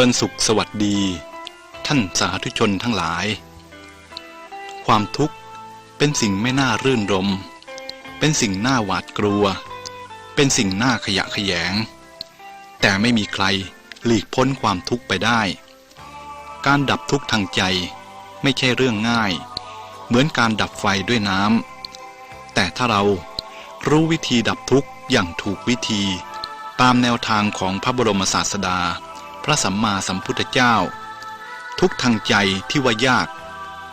เจริญสุขสวัสดี ท่านสาธุชนทั้งหลาย ความทุกข์เป็นสิ่งไม่น่ารื่นรม เป็นสิ่งน่าหวาดกลัว เป็นสิ่งน่าขยะแขยง แต่ไม่มีใครหลีกพ้นความทุกข์ไปได้ การดับทุกข์ทางใจไม่ใช่เรื่องง่าย เหมือนการดับไฟด้วยน้ำแต่ถ้าเรารู้วิธีดับทุกข์อย่างถูกวิธี ตามแนวทางของพระบรมศาสดา พระสัมมาสัมพุทธเจ้า ทุกทางใจที่ว่ายาก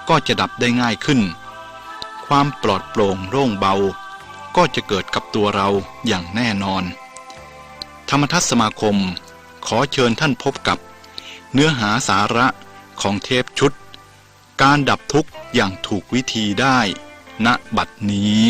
ก็จะดับได้ง่ายขึ้น ความปลอดโปร่งโล่งเบา ก็จะเกิดกับตัวเราอย่างแน่นอน ธรรมทัศสมาคมขอเชิญท่านพบกับ เนื้อหาสาระของเทปชุด การดับทุกข์อย่างถูกวิธีได้ณบัดนี้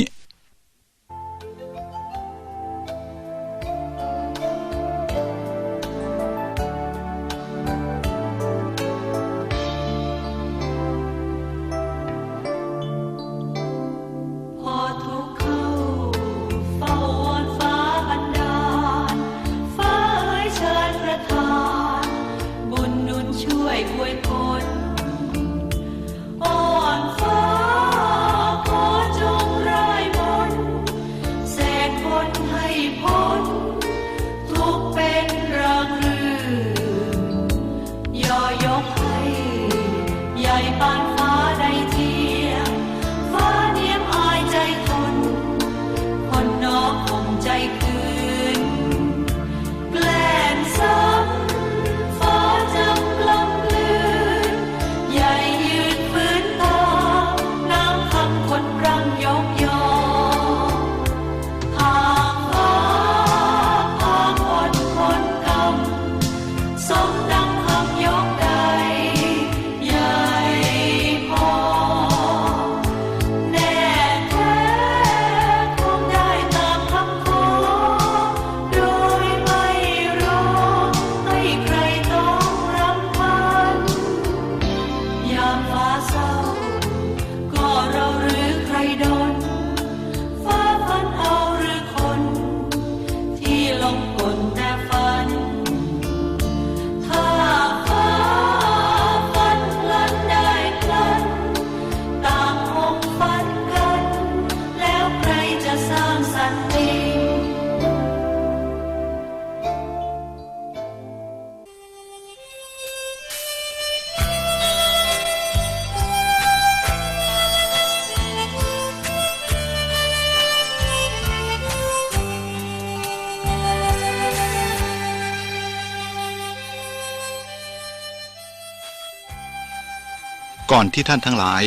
ก่อนที่ท่านทั้งหลาย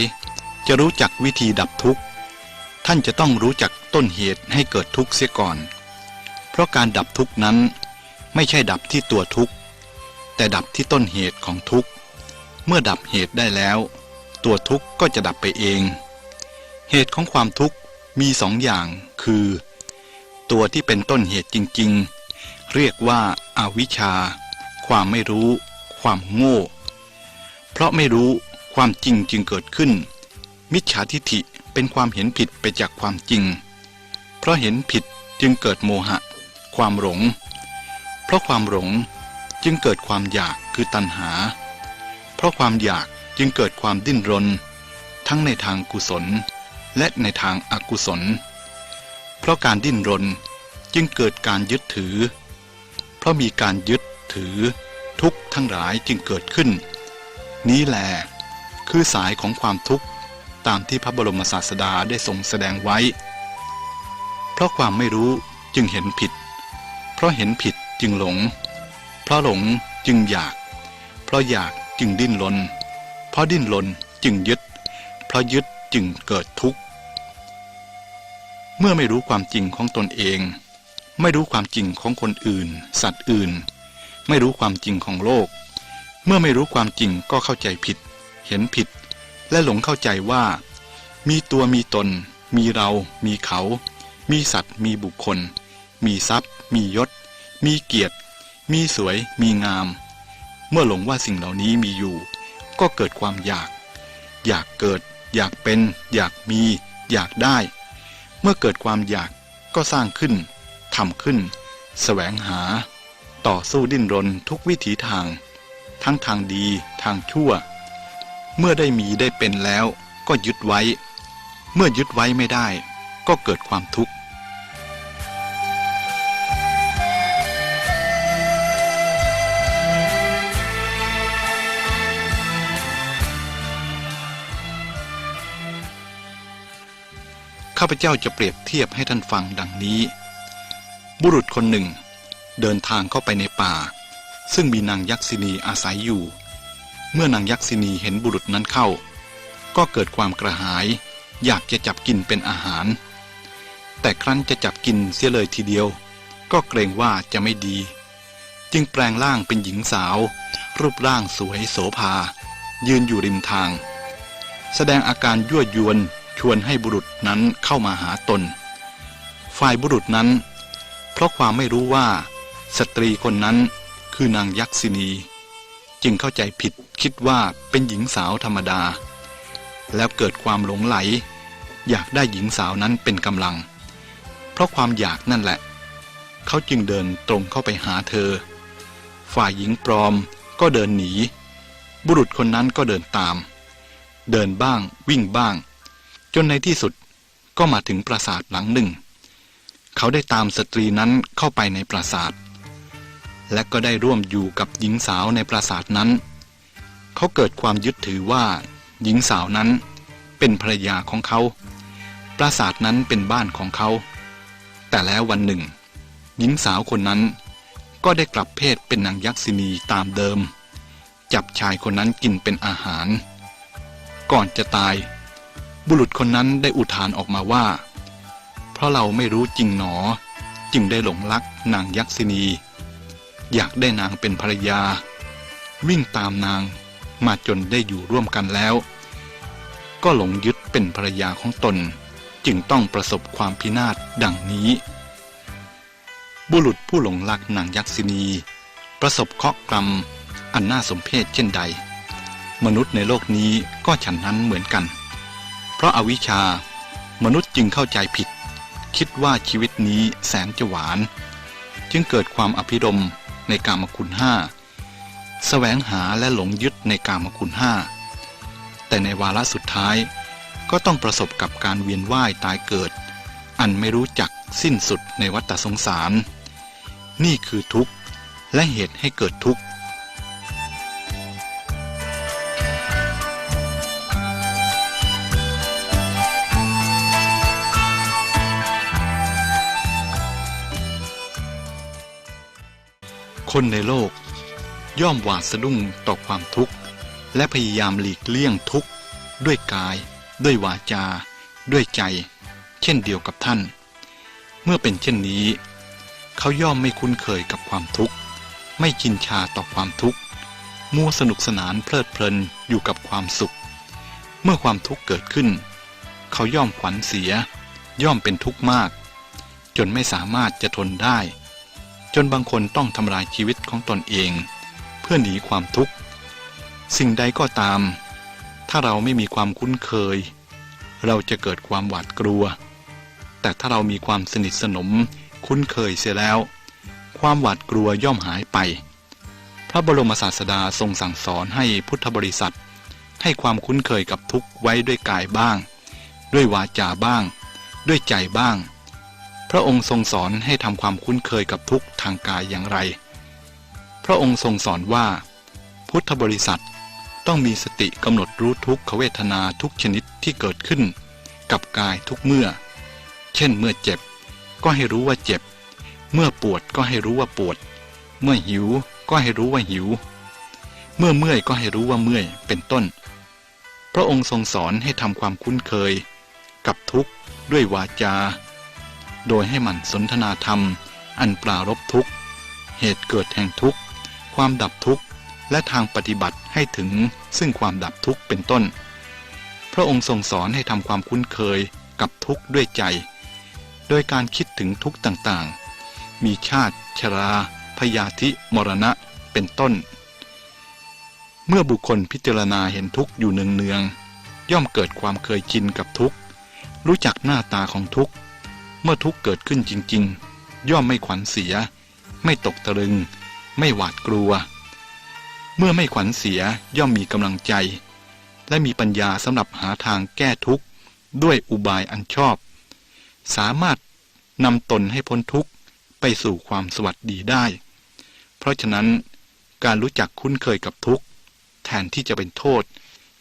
จะรู้จักวิธีดับทุกข์ ท่านจะต้องรู้จักต้นเหตุให้เกิดทุกข์เสียก่อน เพราะการดับทุกข์นั้นไม่ใช่ดับที่ตัวทุกข์ แต่ดับที่ต้นเหตุของทุกข์ เมื่อดับเหตุได้แล้ว ตัวทุกข์ก็จะดับไปเอง เหตุของความทุกข์มีสองอย่างคือ ตัวที่เป็นต้นเหตุจริง ๆ เรียกว่าอาวิชชา ความไม่รู้ ความโง่ เพราะไม่รู้ ความจริงจึงเกิดขึ้น มิจฉาทิฐิเป็นความเห็นผิดไปจากความจริง เพราะเห็นผิดจึงเกิดโมหะ ความหลง เพราะความหลงจึงเกิดความอยากคือตัณหา เพราะความอยากจึงเกิดความดิ้นรน ทั้งในทางกุศล และในทางอกุศล เพราะการดิ้นรนจึงเกิดการยึดถือ เพราะมีการยึดถือทุกทั้งหลายจึงเกิดขึ้น นี้แหละ คือสายของความทุกข์ตามที่พระบรมศาสดาได้ทรงแสดงไว้ เพราะความไม่รู้จึงเห็นผิด เพราะเห็นผิดจึงหลง เพราะหลงจึงอยาก เพราะอยากจึงดิ้นรน เพราะดิ้นรนจึงยึด เพราะยึดจึงเกิดทุกข์ เมื่อไม่รู้ความจริงของตนเอง ไม่รู้ความจริงของคนอื่น สัตว์อื่น ไม่รู้ความจริงของโลก เมื่อไม่รู้ความจริงก็เข้าใจผิด เห็นผิด และหลงเข้าใจว่า มีตัวมีตน มีเรา มีเขา มีสัตว์ มีบุคคล มีทรัพย์ มียศ มีเกียรติ มีสวย มีงาม เมื่อหลงว่าสิ่งเหล่านี้มีอยู่ ก็เกิดความอยาก อยากเกิด อยากเป็น อยากมี อยากได้ เมื่อเกิดความอยากก็สร้างขึ้นทำขึ้นแสวงหา ต่อสู้ดิ้นรนทุกวิถีทาง ทั้งทางดีทางชั่ว เมื่อได้มีได้เป็นแล้วก็ยึดไว้ เมื่อยึดไว้ไม่ได้ ก็เกิดความทุกข์ ข้าพเจ้าจะเปรียบเทียบให้ท่านฟังดังนี้ บุรุษคนหนึ่ง เดินทางเข้าไปในป่า ซึ่งมีนางยักษินีอาศัยอยู่ เมื่อนางยักษินีเห็นบุรุษนั้นเข้า ก็เกิดความกระหาย อยากจะจับกินเป็นอาหาร แต่ครั้นจะจับกินเสียเลยทีเดียว ก็เกรงว่าจะไม่ดี จึงแปลงร่างเป็นหญิงสาว รูปร่างสวยโสภา ยืนอยู่ริมทาง แสดงอาการยั่วยวนชวนให้บุรุษนั้นเข้ามาหาตน ฝ่ายบุรุษนั้น เพราะความไม่รู้ว่า สตรีคนนั้นคือนางยักษินี จึงเข้าใจผิด คิดว่าเป็นหญิงสาวธรรมดา แล้วเกิดความหลงไหล อยากได้หญิงสาวนั้นเป็นกำลัง เพราะความอยากนั่นแหละ เขาจึงเดินตรงเข้าไปหาเธอ ฝ่ายหญิงปลอมก็เดินหนี บุรุษคนนั้นก็เดินตาม เดินบ้างวิ่งบ้าง จนในที่สุดก็มาถึงปราสาทหลังหนึ่ง เขาได้ตามสตรีนั้นเข้าไปในปราสาทและก็ได้ร่วมอยู่กับหญิงสาวในปราสาทนั้น เขาเกิดความยึดถือว่า หญิงสาวนั้นเป็นภรรยาของเขา ปราสาทนั้นเป็นบ้านของเขา แต่แล้ววันหนึ่ง หญิงสาวคนนั้นก็ได้กลับเพศเป็นนางยักษินีตามเดิม จับชายคนนั้นกินเป็นอาหาร ก่อนจะตาย บุรุษคนนั้นได้อุทานออกมาว่า เพราะเราไม่รู้จริงหนอ จึงได้หลงรักนางยักษินี อยากได้นางเป็นภรรยา วิ่งตามนาง มาจนได้อยู่ร่วมกันแล้ว ก็หลงยึดเป็นภรรยาของตน จึงต้องประสบความพินาศดังนี้ บุรุษผู้หลงรักนางยักษินี ประสบเคราะห์กรรม อันน่าสมเพชเช่นใด มนุษย์ในโลกนี้ก็ฉันนั้นเหมือนกัน เพราะอาวิชชามนุษย์จึงเข้าใจผิด คิดว่าชีวิตนี้แสนจะหวาน จึงเกิดความอภิรมในกามคุณห้า แสวงหาและหลงยึดในกามคุณห้าแต่ในวาระสุดท้ายก็ต้องประสบกับการเวียนว่ายตายเกิด อันไม่รู้จักสิ้นสุดในวัฏสงสาร นี่คือทุกข์และเหตุให้เกิดทุกข์คนในโลก ย่อมหวาดสะดุ้งต่อความทุกข์ และพยายามหลีกเลี่ยงทุกข์ ด้วยกาย ด้วยวาจา ด้วยใจ เช่นเดียวกับท่าน เมื่อเป็นเช่นนี้ เขาย่อมไม่คุ้นเคยกับความทุกข์ ไม่ชินชาต่อความทุกข์มัวสนุกสนานเพลิดเพลินอยู่กับความสุข เมื่อความทุกข์เกิดขึ้น เขาย่อมขวัญเสีย ย่อมเป็นทุกข์มาก จนไม่สามารถจะทนได้ จนบางคนต้องทำลายชีวิตของตนเอง พื่อหนีความทุกข์ สิ่งใดก็ตาม ถ้าเราไม่มีความคุ้นเคย เราจะเกิดความหวาดกลัว แต่ถ้าเรามีความสนิทสนมคุ้นเคยเสียแล้ว ความหวาดกลัวย่อมหายไป พระบรมศาสดาทรงสั่งสอนให้พุทธบริษัท ให้ความคุ้นเคยกับทุกข์ไว้ด้วยกายบ้าง ด้วยวาจาบ้าง ด้วยใจบ้าง พระองค์ทรงสอนให้ทำความคุ้นเคยกับทุกข์ทางกายอย่างไร พระองค์ทรงสอนว่า พุทธบริษัทต้องมีสติกำหนดรู้ทุกขเวทนาทุกชนิดที่เกิดขึ้น กับกายทุกเมื่อ เช่นเมื่อเจ็บ ก็ให้รู้ว่าเจ็บ เมื่อปวดก็ให้รู้ว่าปวด เมื่อหิวก็ให้รู้ว่าหิว เมื่อเมื่อยก็ให้รู้ว่าเมื่อยเป็นต้น พระองค์ทรงสอนให้ทำความคุ้นเคย กับทุกข์ด้วยวาจา โดยให้มันสนทนาธรรม อันปรารบทุกข์ เหตุเกิดแห่งทุกข์ ความดับทุกข์ และทางปฏิบัติให้ถึงซึ่งความดับทุกข์เป็นต้น พระองค์ทรงสอนให้ทำความคุ้นเคยกับทุกข์ด้วยใจ โดยการคิดถึงทุกข์ต่างๆ มีชาติ ชรา พยาธิ มรณะ เป็นต้น เมื่อบุคคลพิจารณาเห็นทุกข์อยู่เนืองๆย่อมเกิดความเคยชินกับทุกข์ รู้จักหน้าตาของทุกข์ เมื่อทุกข์เกิดขึ้นจริงๆ ย่อมไม่ขวัญเสีย ไม่ตกตะลึง ไม่หวาดกลัว เมื่อไม่ขวัญเสียย่อมมีกำลังใจ และมีปัญญาสำหรับหาทางแก้ทุกข์ ด้วยอุบายอันชอบ สามารถนำตนให้พ้นทุกข์ ไปสู่ความสวัสดีได้ เพราะฉะนั้นการรู้จักคุ้นเคยกับทุกข์ แทนที่จะเป็นโทษ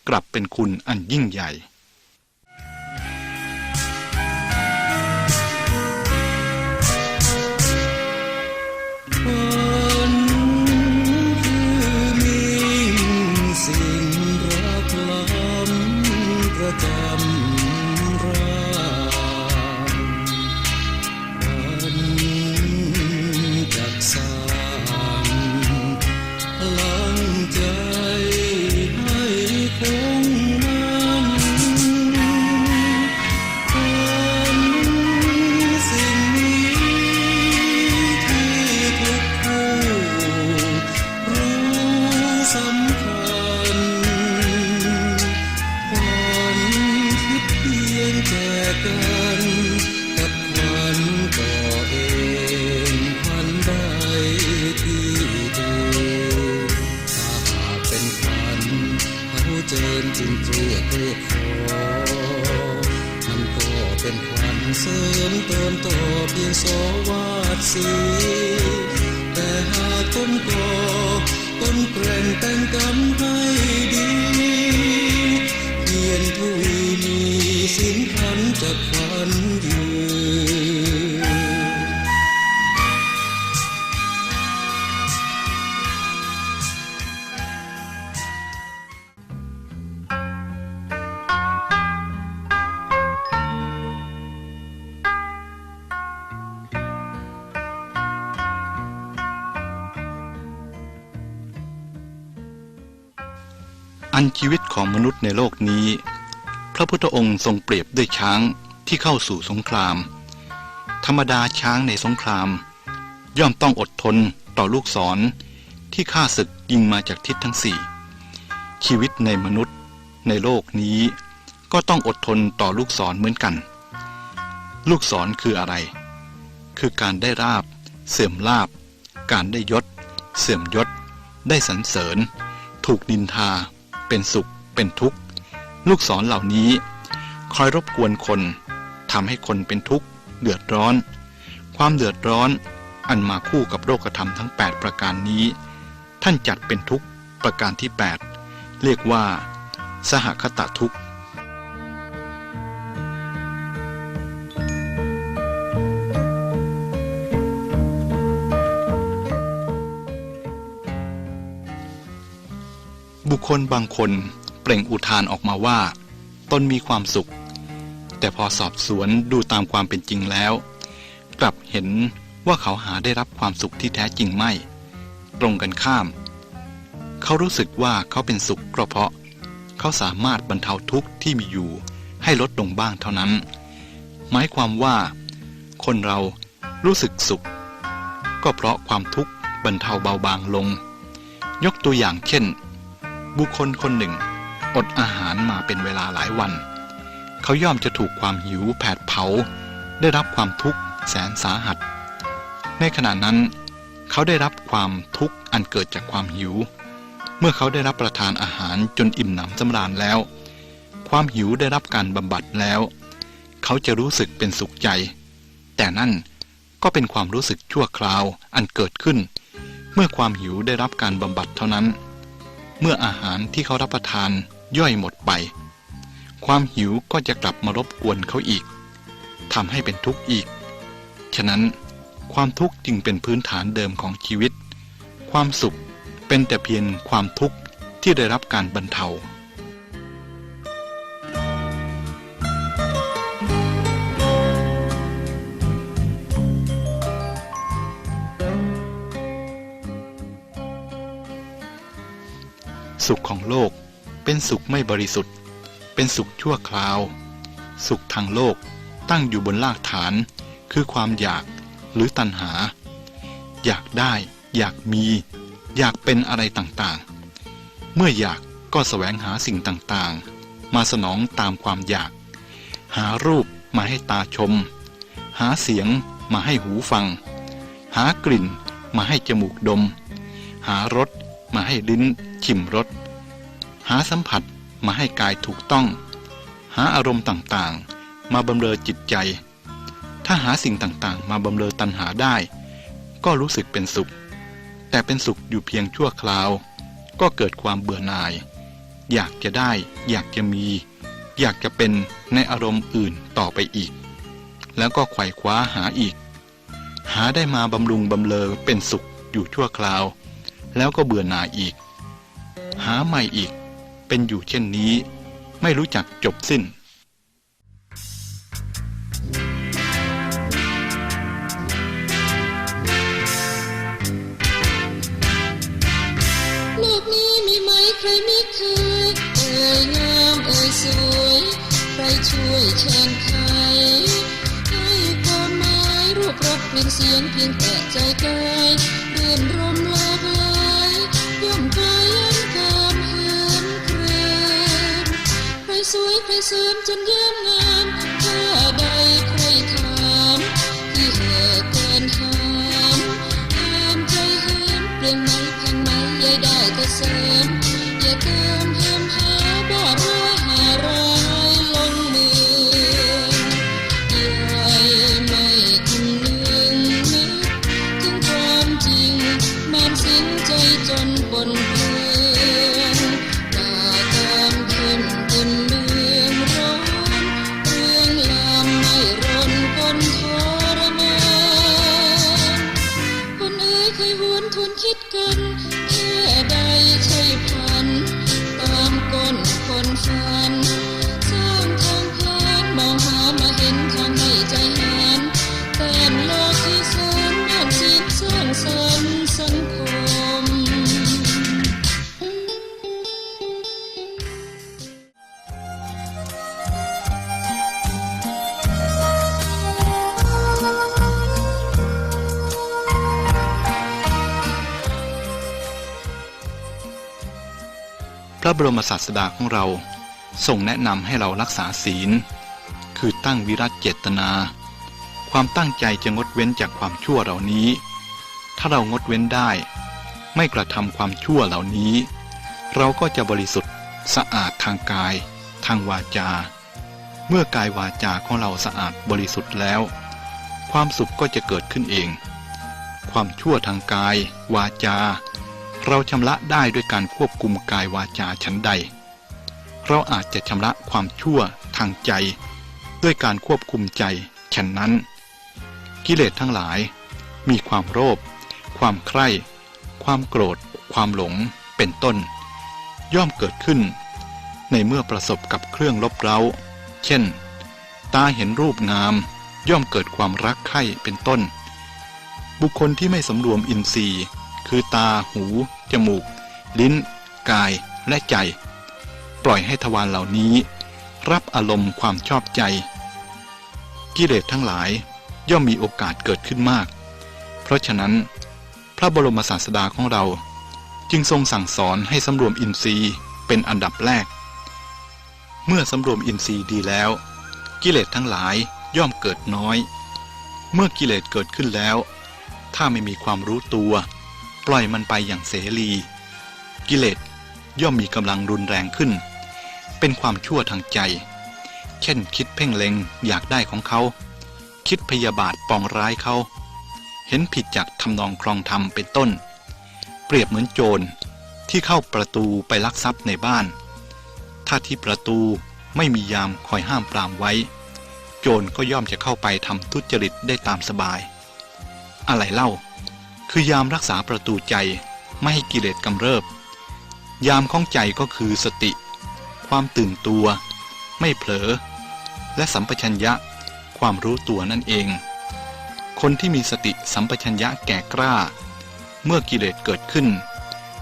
กลับเป็นคุณอันยิ่งใหญ่ ชีวิตของมนุษย์ในโลกนี้ พระพุทธองค์ทรงเปรียบด้วยช้างที่เข้าสู่สงคราม ธรรมดาช้างในสงคราม ย่อมต้องอดทนต่อลูกศรที่ข้าศึกยิงมาจากทิศทั้งสี่ชีวิตในมนุษย์ในโลกนี้ ก็ต้องอดทนต่อลูกศรเหมือนกัน ลูกศรคืออะไร คือการได้ราบ เสื่อมลาบ การได้ยศ เสื่อมยศ ได้สรรเสริญ ถูกดินทา เป็นสุข เป็นทุกข์ ลูกศรเหล่านี้ คอยรบกวนคนทำให้คนเป็นทุกข์ เดือดร้อน ความเดือดร้อนอันมาคู่กับโรคธรรมทั้ง 8 ประการนี้ ท่านจัดเป็นทุกข์ประการที่ 8 เรียกว่า สหคตทุกข์ คคลบางคนเปล่งอุทานออกมาว่า ตนมีความสุข แต่พอสอบสวนดูตามความเป็นจริงแล้ว กลับเห็นว่าเขาหาได้รับความสุขที่แท้จริงไม่ ตรงกันข้าม เขารู้สึกว่าเขาเป็นสุขก็เพราะ เขาสามารถบรรเทาทุกข์ที่มีอยู่ให้ลดลงบ้างเท่านั้น หมายความว่า คนเรารู้สึกสุข ก็เพราะความทุกข์บรรเทาเบาบางลง ยกตัวอย่างเช่น บุคคลคนหนึ่ง อดอาหารมาเป็นเวลาหลายวัน เขาย่อมจะถูกความหิวแผดเผา ได้รับความทุกข์แสนสาหัส ในขณะนั้น เขาได้รับความทุกข์อันเกิดจากความหิว เมื่อเขาได้รับประทานอาหารจนอิ่มหนำสำราญแล้ว ความหิวได้รับการบำบัดแล้ว เขาจะรู้สึกเป็นสุขใจ แต่นั่นก็เป็นความรู้สึกชั่วคราวอันเกิดขึ้น เมื่อความหิวได้รับการบำบัดเท่านั้น เมื่ออาหารที่เขารับประทานย่อยหมดไป ความหิวก็จะกลับมารบกวนเขาอีกทำให้เป็นทุกข์อีก ฉะนั้นความทุกข์จึงเป็นพื้นฐานเดิมของชีวิต ความสุขเป็นแต่เพียงความทุกข์ที่ได้รับการบรรเทา สุขของโลก เป็นสุขไม่บริสุทธิ์ เป็นสุขชั่วคราว สุขทางโลกตั้งอยู่บนรากฐาน คือความอยากหรือตัณหา อยากได้ อยากมี อยากเป็นอะไรต่างๆ เมื่ออยากก็แสวงหาสิ่งต่างๆ มาสนองตามความอยาก หารูปมาให้ตาชม หาเสียงมาให้หูฟัง หากลิ่นมาให้จมูกดม หารสมาให้ลิ้นชิมรส หาสัมผัสมาให้กายถูกต้อง หาอารมณ์ต่างๆ มาบำเรอจิตใจ ถ้าหาสิ่งต่างๆ มาบำเรอตัณหาได้ ก็รู้สึกเป็นสุข แต่เป็นสุขอยู่เพียงชั่วคราว ก็เกิดความเบื่อหน่าย อยากจะได้ อยากจะมี อยากจะเป็นในอารมณ์อื่นต่อไปอีก แล้วก็ไขว่คว้าหาอีก หาได้มาบำรุงบำเลอเป็นสุขอยู่ชั่วคราว แล้วก็เบื่อหน่ายอีก หาใหม่อีก เป็นอยู่เช่นนี้ ไม่รู้จักจบสิ้น โลกนี้มีไหมใครไม่เคย เอ่ยงามเอ่ยสวย ใครช่วยแข่งไขให้ความหมายรูปรสกลิ่นเสียงเพียงแต่ใจกายเรื่นรมลากลา สวยใครเสริมจนเยิ้มงามถ้าใด บรมศาสดาของเราทรงแนะนำให้เรารักษาศีล คือตั้งวิรัตเจตนา ความตั้งใจจะงดเว้นจากความชั่วเหล่านี้ ถ้าเรางดเว้นได้ ไม่กระทำความชั่วเหล่านี้ เราก็จะบริสุทธิ์สะอาดทางกาย ทางวาจา เมื่อกายวาจาของเราสะอาดบริสุทธิ์แล้ว ความสุขก็จะเกิดขึ้นเอง ความชั่วทางกาย วาจา เราชำระได้ด้วยการควบคุมกายวาจาชั้นใด เราอาจจะชำระความชั่วทางใจ ด้วยการควบคุมใจฉันนั้น กิเลสทั้งหลาย มีความโลภความใคร่ ความโกรธ ความหลงเป็นต้น ย่อมเกิดขึ้น ในเมื่อประสบกับเครื่องลบเร้า เช่น ตาเห็นรูปงาม ย่อมเกิดความรักใคร่เป็นต้น บุคคลที่ไม่สำรวมอินทรีย์ คือตาหู จมูก ลิ้น กายและใจ ปล่อยให้ทวารเหล่านี้ รับอารมณ์ความชอบใจ กิเลสทั้งหลายย่อมมีโอกาสเกิดขึ้นมาก เพราะฉะนั้น พระบรมศาสดาของเรา จึงทรงสั่งสอนให้สำรวมอินทรีย์เป็นอันดับแรก เมื่อสำรวมอินทรีย์ดีแล้ว กิเลสทั้งหลายย่อมเกิดน้อย เมื่อกิเลสเกิดขึ้นแล้ว ถ้าไม่มีความรู้ตัว ปล่อยมันไปอย่างเสรี กิเลสย่อมมีกำลังรุนแรงขึ้น เป็นความชั่วทางใจ เช่นคิดเพ่งเล็งอยากได้ของเขา คิดพยาบาทปองร้ายเขา เห็นผิดจากทำนองครองธรรมเป็นต้น เปรียบเหมือนโจรที่เข้าประตูไปลักทรัพย์ในบ้าน ถ้าที่ประตูไม่มียามคอยห้ามปรามไว้ โจรก็ย่อมจะเข้าไปทำทุจริตได้ตามสบาย อะไรเล่า คือยามรักษาประตูใจไม่ให้กิเลสกำเริบ ยามของใจก็คือสติ ความตื่นตัว ไม่เผลอ และสัมปชัญญะความรู้ตัวนั่นเอง คนที่มีสติสัมปชัญญะแก่กล้า เมื่อกิเลสเกิดขึ้น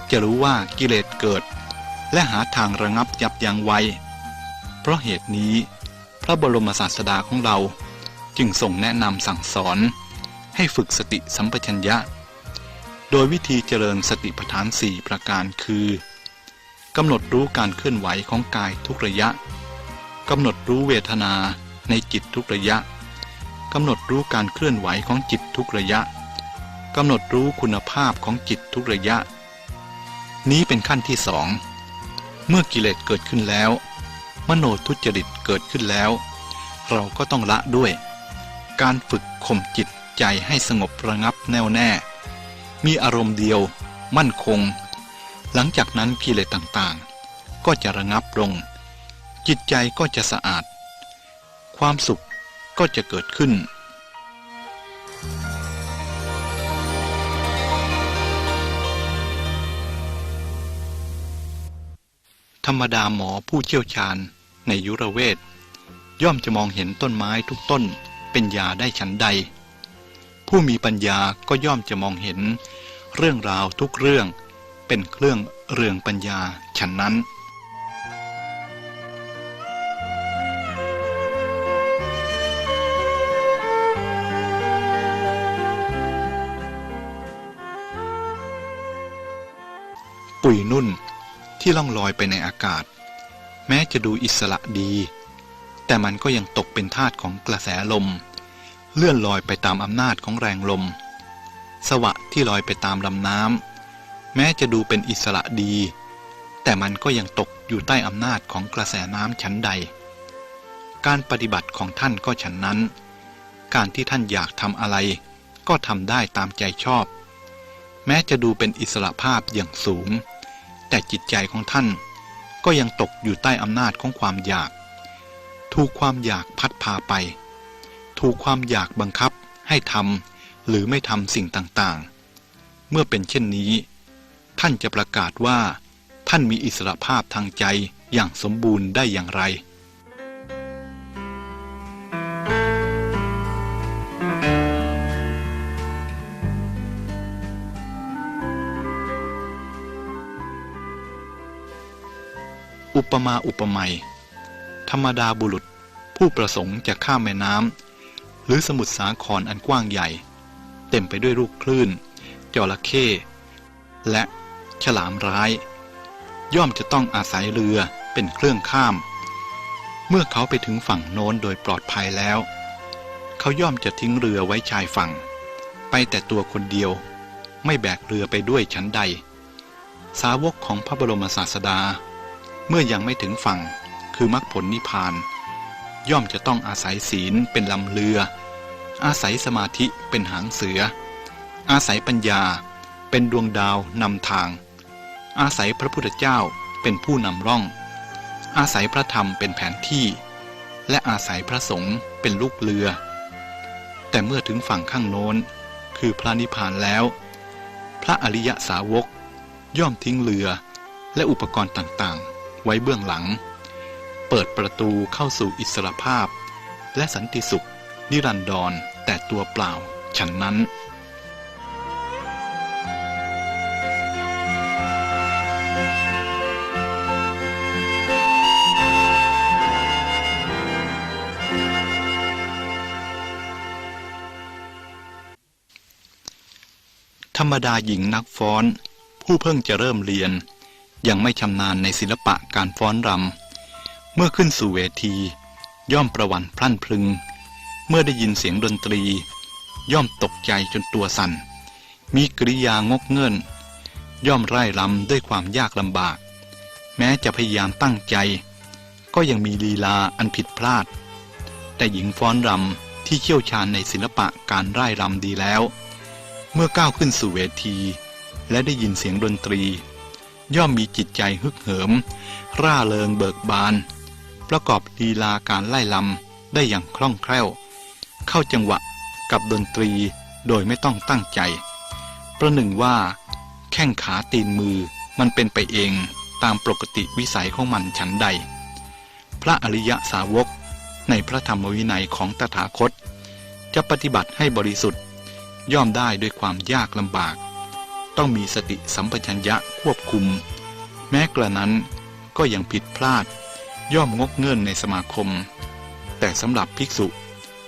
จะรู้ว่ากิเลสเกิด และหาทางระงับยับยั้งไว้ เพราะเหตุนี้ พระบรมศาสดาของเราจึงส่งแนะนำสั่งสอน ให้ฝึกสติสัมปชัญญะ โดยวิธีเจริญสติปัฏฐานสี่ประการคือกำหนดรู้การเคลื่อนไหวของกายทุกระยะกำหนดรู้เวทนาในจิตทุกระยะกำหนดรู้การเคลื่อนไหวของจิตทุกระยะกำหนดรู้คุณภาพของจิตทุกระยะ นี้เป็นขั้นที่สองเมื่อกิเลสเกิดขึ้นแล้ว มโนทุจริตเกิดขึ้นแล้ว เราก็ต้องละด้วย การฝึกข่มจิตใจให้สงบระงับแน่วแน่ มีอารมณ์เดียว มั่นคง หลังจากนั้นกิเลสต่างๆ ก็จะระงับลง จิตใจก็จะสะอาด ความสุขก็จะเกิดขึ้น ธรรมดาหมอผู้เชี่ยวชาญในยุรเวทย่อมจะมองเห็นต้นไม้ทุกต้นเป็นยาได้ฉันใด ผู้มีปัญญาก็ย่อมจะมองเห็น เรื่องราวทุกเรื่องเป็นเครื่องเรืองปัญญาฉันนั้นปุ๋ยนุ่นที่ล่องลอยไปในอากาศ แม้จะดูอิสระดี แต่มันก็ยังตกเป็นทาสของกระแสลม เลื่อนลอยไปตามอำนาจของแรงลม สวะที่ลอยไปตามลำน้ำแม้จะดูเป็นอิสระดี แต่มันก็ยังตกอยู่ใต้อำนาจของกระแสน้ำชั้นใด การปฏิบัติของท่านก็ฉันนั้น การที่ท่านอยากทำอะไร ก็ทำได้ตามใจชอบ แม้จะดูเป็นอิสระภาพอย่างสูง แต่จิตใจของท่านก็ยังตกอยู่ใต้อำนาจของความอยาก ถูกความอยากพัดพาไป ถูกความอยากบังคับให้ทำหรือไม่ทำสิ่งต่างๆ เมื่อเป็นเช่นนี้ ท่านจะประกาศว่า ท่านมีอิสระภาพทางใจอย่างสมบูรณ์ได้อย่างไรอุปมาอุปไมยธรรมดาบุรุษผู้ประสงค์จะข้ามแม่น้ำ หรือสมุทรสาครอันกว้างใหญ่ เต็มไปด้วยลูกคลื่นจระเข้และฉลามร้าย ย่อมจะต้องอาศัยเรือเป็นเครื่องข้าม เมื่อเขาไปถึงฝั่งโน้นโดยปลอดภัยแล้ว เขาย่อมจะทิ้งเรือไว้ชายฝั่ง ไปแต่ตัวคนเดียว ไม่แบกเรือไปด้วยชั้นใด สาวกของพระบรมศาสดา เมื่อยังไม่ถึงฝั่งคือมรรคผลนิพพาน ย่อมจะต้องอาศัยศีลเป็นลำเรือ อาศัยสมาธิเป็นหางเสือ อาศัยปัญญาเป็นดวงดาวนำทาง อาศัยพระพุทธเจ้าเป็นผู้นำร่อง อาศัยพระธรรมเป็นแผนที่ และอาศัยพระสงฆ์เป็นลูกเรือ แต่เมื่อถึงฝั่งข้างโน้น คือพระนิพพานแล้ว พระอริยสาวกย่อมทิ้งเรือและอุปกรณ์ต่างๆ ไว้เบื้องหลัง เปิดประตูเข้าสู่อิสรภาพ และสันติสุข นิรันดรแต่ตัวเปล่า ฉันนั้นธรรมดาหญิงนักฟ้อน ผู้เพิ่งจะเริ่มเรียน ยังไม่ชำนาญในศิลปะการฟ้อนรำ เมื่อขึ้นสู่เวที ย่อมประวันพลั่นพลึง เมื่อได้ยินเสียงดนตรี ย่อมตกใจจนตัวสั่น มีกริยางกเงินย่อมไร่รำด้วยความยากลำบาก แม้จะพยายามตั้งใจ ก็ยังมีลีลาอันผิดพลาด แต่หญิงฟ้อนรำที่เชี่ยวชาญในศิลปะการไร่รำดีแล้ว เมื่อก้าวขึ้นสู่เวที และได้ยินเสียงดนตรี ย่อมมีจิตใจฮึกเหิม ร่าเริงเบิกบาน ประกอบลีลาการไล่ลำได้อย่างคล่องแคล่ว เข้าจังหวะกับดนตรีโดยไม่ต้องตั้งใจ ประหนึ่งว่า แข้งขาตีนมือมันเป็นไปเองตามปกติวิสัยของมันฉันใด พระอริยสาวกในพระธรรมวินัยของตถาคต จะปฏิบัติให้บริสุทธิ์ ย่อมได้ด้วยความยากลำบาก ต้องมีสติสัมปชัญญะควบคุม แม้กระนั้นก็ยังผิดพลาด ย่อมงกเงินในสมาคม แต่สำหรับภิกษุ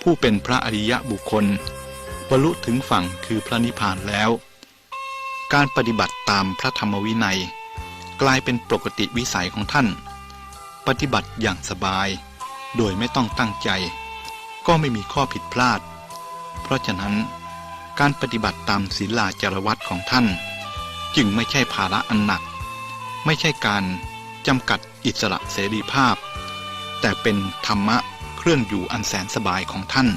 ผู้เป็นพระอริยะบุคคลบรรลุถึงฝั่งคือพระนิพพานแล้ว การปฏิบัติตามพระธรรมวินัย กลายเป็นปกติวิสัยของท่าน ปฏิบัติอย่างสบาย โดยไม่ต้องตั้งใจ ก็ไม่มีข้อผิดพลาด เพราะฉะนั้น การปฏิบัติตามศีลาจารวัตของท่าน จึงไม่ใช่ภาระอันหนัก ไม่ใช่การจำกัด อิสระเสรีภาพ แต่เป็นธรรมะเครื่องอยู่อันแสนสบายของท่าน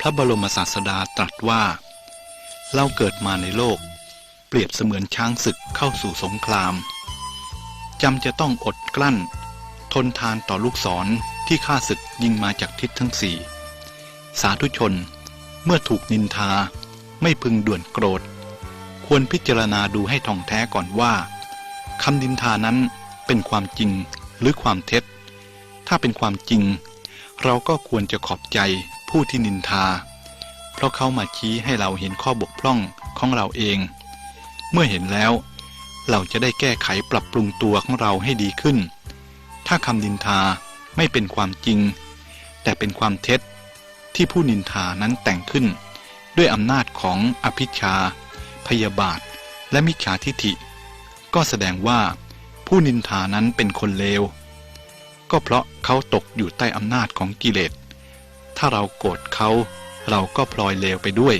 พระบรมศาสดาตรัสว่า เราเกิดมาในโลก เปรียบเสมือนช้างศึกเข้าสู่สงคราม จำจะต้องอดกลั้น ทนทานต่อลูกศรที่ข้าศึกยิงมาจากทิศทั้งสี่สาธุชน เมื่อถูกนินทาไม่พึงด่วนโกรธ ควรพิจารณาดูให้ท่องแท้ก่อนว่าคำนินทานั้นเป็นความจริงหรือความเท็จ ถ้าเป็นความจริง เราก็ควรจะขอบใจผู้ที่นินทา เพราะเขามาชี้ให้เราเห็นข้อบกพร่องของเราเอง เมื่อเห็นแล้ว เราจะได้แก้ไขปรับปรุงตัวของเราให้ดีขึ้น ถ้าคำนินทาไม่เป็นความจริง แต่เป็นความเท็จที่ผู้นินทานั้นแต่งขึ้น ด้วยอำนาจของอภิชา พยาบาท และมิจฉาทิฐิ ก็แสดงว่าผู้นินทานั้นเป็นคนเลว ก็เพราะเขาตกอยู่ใต้อำนาจของกิเลส ถ้าเราโกรธเขา เราก็พลอยเลวไปด้วย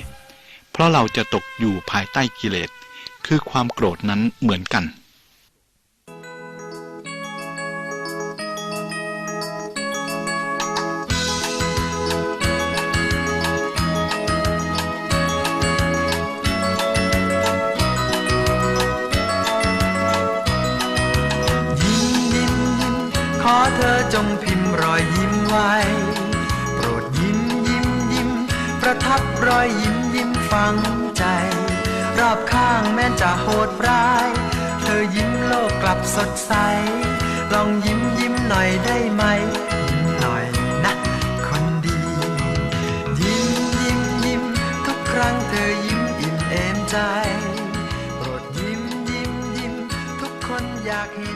เพราะเราจะตกอยู่ภายใต้กิเลส คือความโกรธนั้นเหมือนกันยิ้มยิ้มยิ้มขอเธอจงพิมพ์รอยยิ้มไว้ โปรดยิ้มยิ้มยิ้ม ประทับรอยยิ้มยิ้มฝัง อบข้างแม้จะโหดร้าย เธอยิ้มโลกกลับสดใส ลองยิ้มยิ้มหน่อยได้ไหม ยิ้หน่อยนะ คนดี ยิ้มยิ้มยิ้มทุกครั้งเธอยิ้มอิ่มเอมใจ โปรดยิ้มยิ้มยิ้มทุกคนอยากเห็น